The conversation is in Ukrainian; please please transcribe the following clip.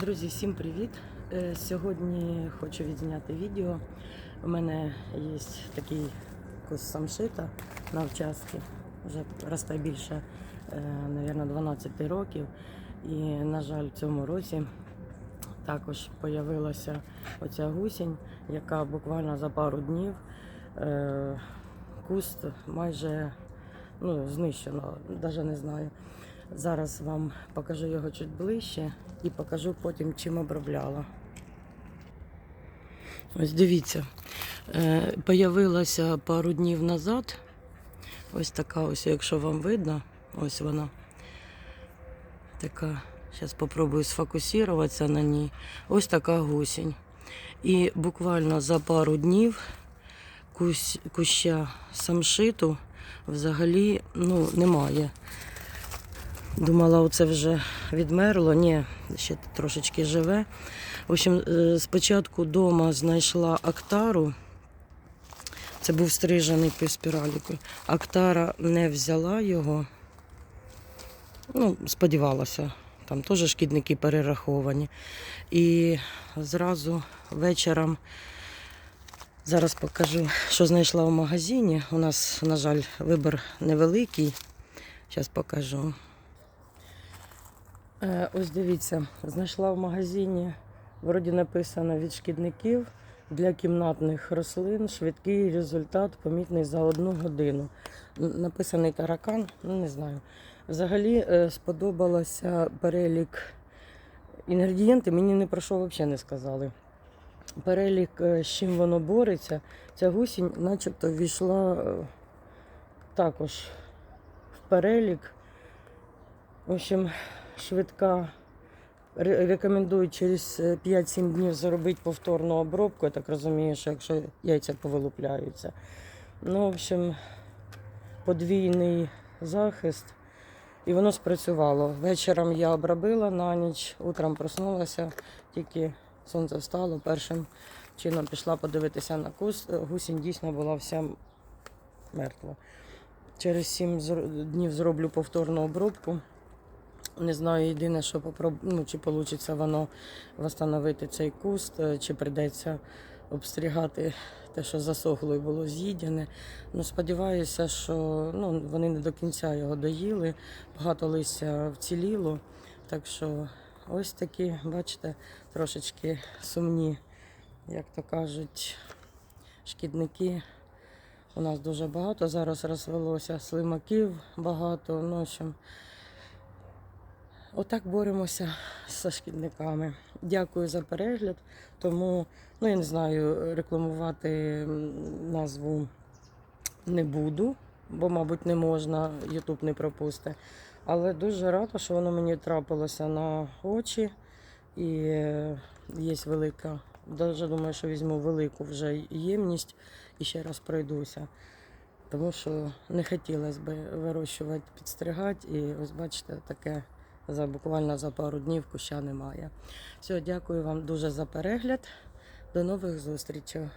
Друзі, всім привіт! Е, Сьогодні хочу відзняти відео. У мене є такий кус самшита на участку. Вже росте більше, мабуть, 12 років. І, на жаль, в цьому році також з'явилася оця гусінь, яка буквально за пару днів е, куст майже ну, знищено, навіть не знаю. Зараз вам покажу його чуть ближче і покажу потім, чим обробляла. Ось дивіться, е, появилася пару днів назад. Ось така ось, якщо вам видно, ось вона. Така, зараз спробую сфокусуватися на ній. Ось така гусінь. І буквально за пару днів куща самшиту взагалі ну, немає. Думала, оце вже відмерло. Ні, ще трошечки живе. В общем, е, спочатку вдома знайшла актару. Це був стрижений півспіраліку. Актара не взяла його. Ну, сподівалася. Там теж шкідники перераховані. І зразу вечором зараз покажу, що знайшла в магазині. У нас, на жаль, вибір невеликий. Зараз покажу. Е, Ось дивіться, знайшла в магазині, вроді написано від шкідників для кімнатних рослин. Швидкий результат помітний за одну годину. Написаний таракан, ну не знаю. Взагалі е, сподобалося перелік інгредієнти, мені не про що взагалі не сказали. Перелік, е, з чим воно бореться, ця гусінь начебто війшла також в перелік. В общем, швидка. Ре- Рекомендую через е, 5-7 днів зробити повторну обробку. Я так розумію, що якщо яйця повилупляються. Ну, в общем, подвійний захист. І воно спрацювало. Вечором я обробила на ніч, утром проснулася, тільки сонце встало. Першим чином пішла подивитися на куст. Гусінь дійсно була вся мертва. Через 7 днів зроблю повторну обробку. Не знаю, єдине, що попроб... ну, чи вийде воно встановити цей куст, е, чи прийдеться обстрігати те, що засохло і було з'їдене. Ну, сподіваюся, що ну, вони не до кінця його доїли, багато листя вціліло. Так що ось такі, бачите, трошечки сумні, як то кажуть, шкідники. У нас дуже багато зараз розвелося слимаків багато. Ну, в Отак боремося зі шкідниками. Дякую за перегляд. Тому, ну я не знаю, рекламувати назву не буду, бо, мабуть, не можна, Ютуб не пропусте. Але дуже рада, що воно мені трапилося на очі. І е, є велика. Даже думаю, що візьму велику вже ємність і ще раз пройдуся. Тому що не хотілося б вирощувати, підстригати. І ось бачите, таке за буквально за пару днів куща немає. Все, дякую вам дуже за перегляд. До нових зустрічей.